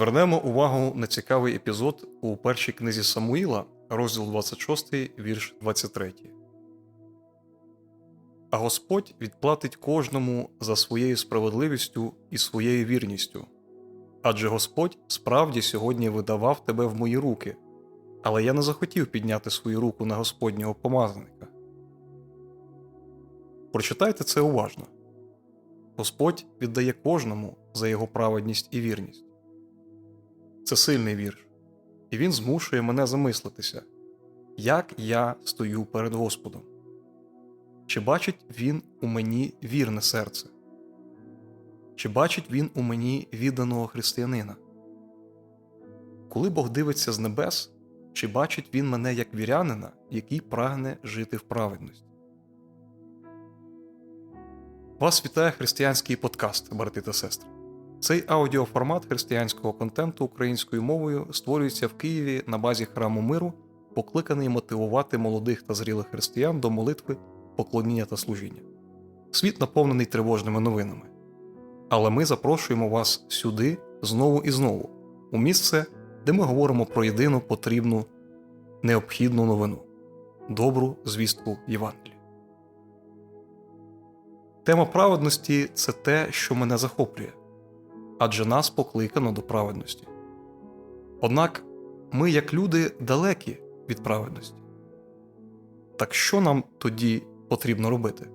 Звернемо увагу на цікавий епізод у першій книзі Самуїла, розділ 26, вірш 23. А Господь відплатить кожному за своєю справедливістю і своєю вірністю. Адже Господь справді сьогодні видавав тебе в мої руки, але я не захотів підняти свою руку на Господнього помазаника. Прочитайте це уважно. Господь віддає кожному за його праведність і вірність. Це сильний вірш, і він змушує мене замислитися, як я стою перед Господом. Чи бачить він у мені вірне серце? Чи бачить він у мені відданого християнина? Коли Бог дивиться з небес, чи бачить він мене як вірянина, який прагне жити в праведності? Вас вітає християнський подкаст, брати та сестри. Цей аудіоформат християнського контенту українською мовою створюється в Києві на базі храму миру, покликаний мотивувати молодих та зрілих християн до молитви, поклоніння та служіння. Світ наповнений тривожними новинами. Але ми запрошуємо вас сюди знову і знову, у місце, де ми говоримо про єдину потрібну, необхідну новину добру звістку Євангелія. Тема праведності це те, що мене захоплює адже нас покликано до праведності. Однак ми, як люди, далекі від праведності. Так що нам тоді потрібно робити?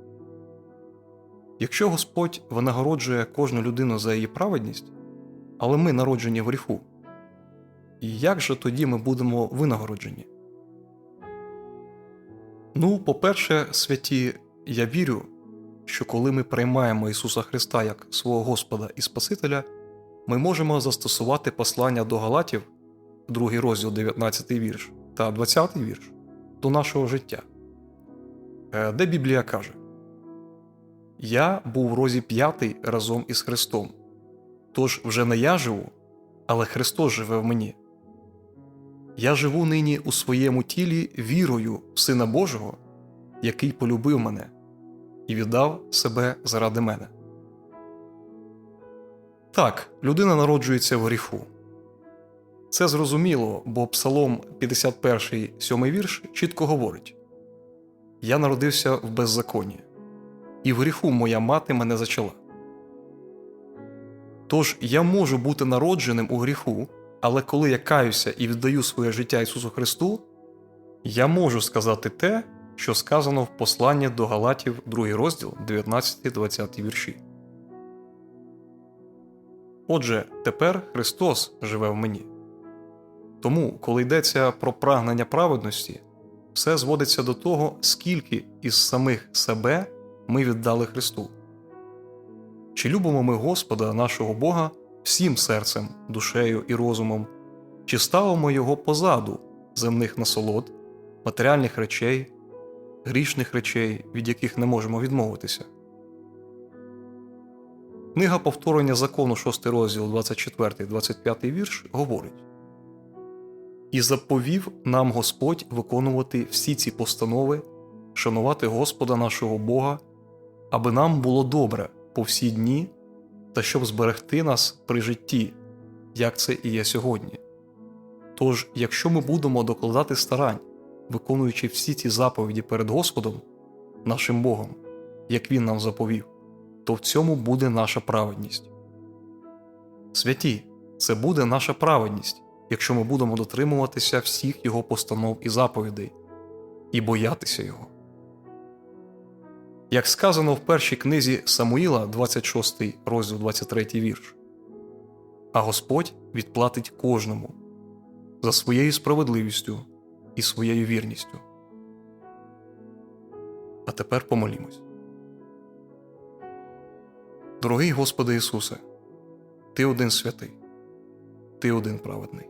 Якщо Господь винагороджує кожну людину за її праведність, але ми народжені в гріху, і як же тоді ми будемо винагороджені? Ну, по-перше, святі, я вірю, що коли ми приймаємо Ісуса Христа як свого Господа і Спасителя, ми можемо застосувати послання до Галатів, другий розділ, 19 вірш та 20 вірш до нашого життя, Е, де Біблія каже: Я був в розі п'ятий разом із Христом. Тож вже не я живу, але Христос живе в мені. Я живу нині у своєму тілі вірою в Сина Божого, який полюбив мене і віддав себе заради мене. Так, людина народжується в гріху. Це зрозуміло, бо Псалом 51, 7 вірш чітко говорить: Я народився в беззаконні, і в гріху моя мати мене зачала. Тож я можу бути народженим у гріху, але коли я каюся і віддаю своє життя Ісусу Христу, я можу сказати те, що сказано в посланні до Галатів, 2 розділ, 19-20 вірші. Отже, тепер Христос живе в мені. Тому, коли йдеться про прагнення праведності, все зводиться до того, скільки із самих себе ми віддали Христу. Чи любимо ми Господа, нашого Бога, всім серцем, душею і розумом, чи ставимо Його позаду земних насолод, матеріальних речей, грішних речей, від яких не можемо відмовитися? Книга повторення закону, 6 розділ, 24, 25 вірш говорить: І заповів нам Господь виконувати всі ці постанови, шанувати Господа нашого Бога, аби нам було добре по всі дні та щоб зберегти нас при житті, як це і є сьогодні. Тож, якщо ми будемо докладати старань, виконуючи всі ці заповіді перед Господом, нашим Богом, як Він нам заповів, то в цьому буде наша праведність. Святі, це буде наша праведність, якщо ми будемо дотримуватися всіх Його постанов і заповідей і боятися Його. Як сказано в першій книзі Самуїла, 26 розділ 23 вірш, а Господь відплатить кожному за своєю справедливістю і своєю вірністю. А тепер помолімось. Дорогий Господи Ісусе, Ти один святий, Ти один праведний.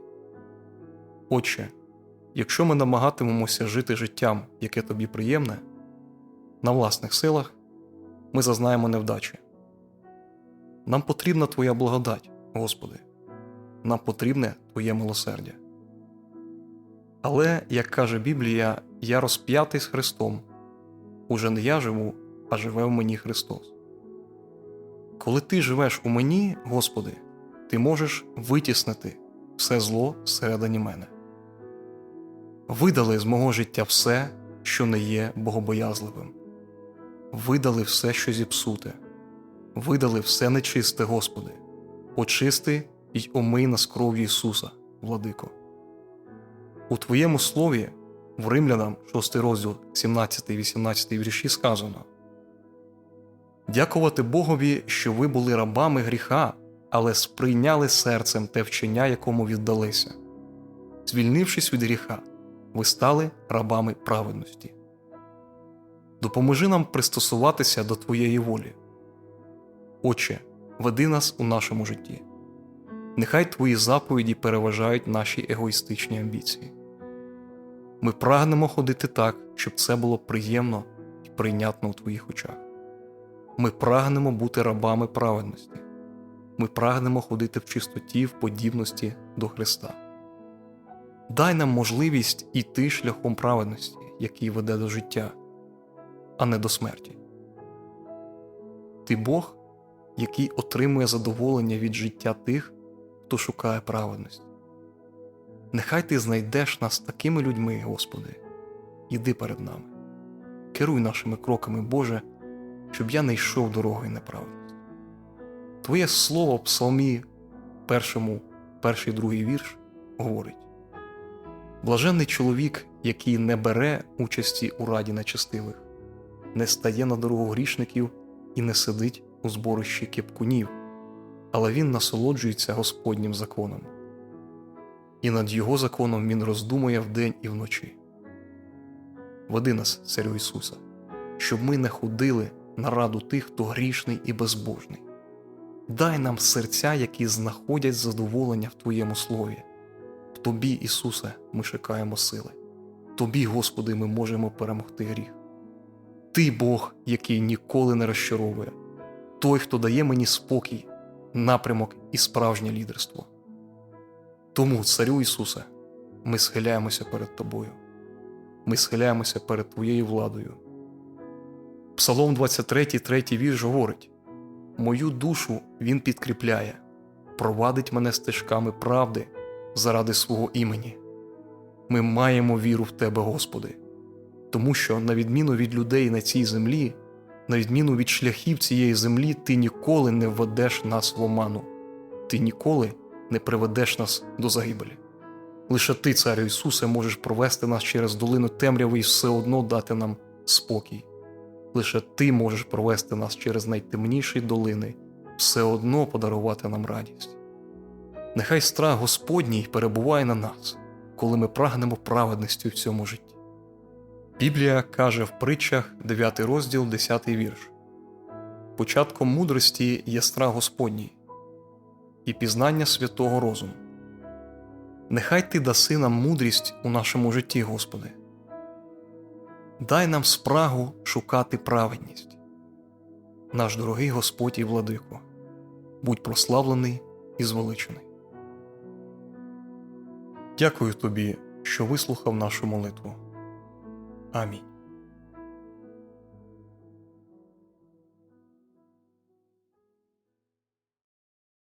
Отче, якщо ми намагатимемося жити життям, яке тобі приємне, на власних силах ми зазнаємо невдачі. Нам потрібна Твоя благодать, Господи, нам потрібне Твоє милосердя. Але, як каже Біблія, я розп'ятий з Христом, уже не я живу, а живе в мені Христос. Коли ти живеш у мені, Господи, ти можеш витіснити все зло всередині мене. Видали з мого життя все, що не є богобоязливим. Видали все, що зіпсуте, видали все нечисте, Господи, очисти й омий нас кров'ю Ісуса, владико. У Твоєму слові, в Римлянам, 6 розділ, 17-18 вірші сказано Дякувати Богові, що ви були рабами гріха, але сприйняли серцем те вчення, якому віддалися. Звільнившись від гріха, ви стали рабами праведності. Допоможи нам пристосуватися до Твоєї волі. Отче, веди нас у нашому житті. Нехай Твої заповіді переважають наші егоїстичні амбіції. Ми прагнемо ходити так, щоб це було приємно і прийнятно у Твоїх очах. Ми прагнемо бути рабами праведності. Ми прагнемо ходити в чистоті в подібності до Христа. Дай нам можливість іти шляхом праведності, який веде до життя, а не до смерті. Ти Бог, який отримує задоволення від життя тих, хто шукає праведності. Нехай ти знайдеш нас такими людьми, Господи, іди перед нами. Керуй нашими кроками, Боже, щоб я не йшов дорогою неправедності. Твоє слово в Псалмі, першому, перший другий вірш, говорить Блаженний чоловік, який не бере участі у раді нечестивих, не стає на дорогу грішників і не сидить у зборищі кепкунів, але він насолоджується Господнім законом. І над його законом він роздумує вдень і вночі. Веди нас, Царю Ісуса, щоб ми не ходили на раду тих, хто грішний і безбожний. Дай нам серця, які знаходять задоволення в Твоєму слові. В Тобі, Ісусе, ми шукаємо сили. Тобі, Господи, ми можемо перемогти гріх. Ти Бог, який ніколи не розчаровує, той, хто дає мені спокій, напрямок і справжнє лідерство. Тому, Царю Ісусе, ми схиляємося перед Тобою, ми схиляємося перед Твоєю владою. Псалом 23, 3 вірш говорить: Мою душу Він підкріпляє, провадить мене стежками правди заради свого імені. Ми маємо віру в Тебе, Господи, тому що, на відміну від людей на цій землі, на відміну від шляхів цієї землі, Ти ніколи не введеш нас в оману, Ти ніколи не приведеш нас до загибелі. Лише Ти, Царю Ісусе, можеш провести нас через долину темряви і все одно дати нам спокій. Лише Ти можеш провести нас через найтемніші долини, все одно подарувати нам радість. Нехай страх Господній перебуває на нас, коли ми прагнемо праведності в цьому житті. Біблія каже в притчах 9 розділ, 10 вірш Початком мудрості є страх Господній і пізнання святого розуму. Нехай Ти даси нам мудрість у нашому житті, Господи. Дай нам спрагу шукати праведність. Наш дорогий Господь і владико, будь прославлений і звеличений. Дякую тобі, що вислухав нашу молитву. Амінь.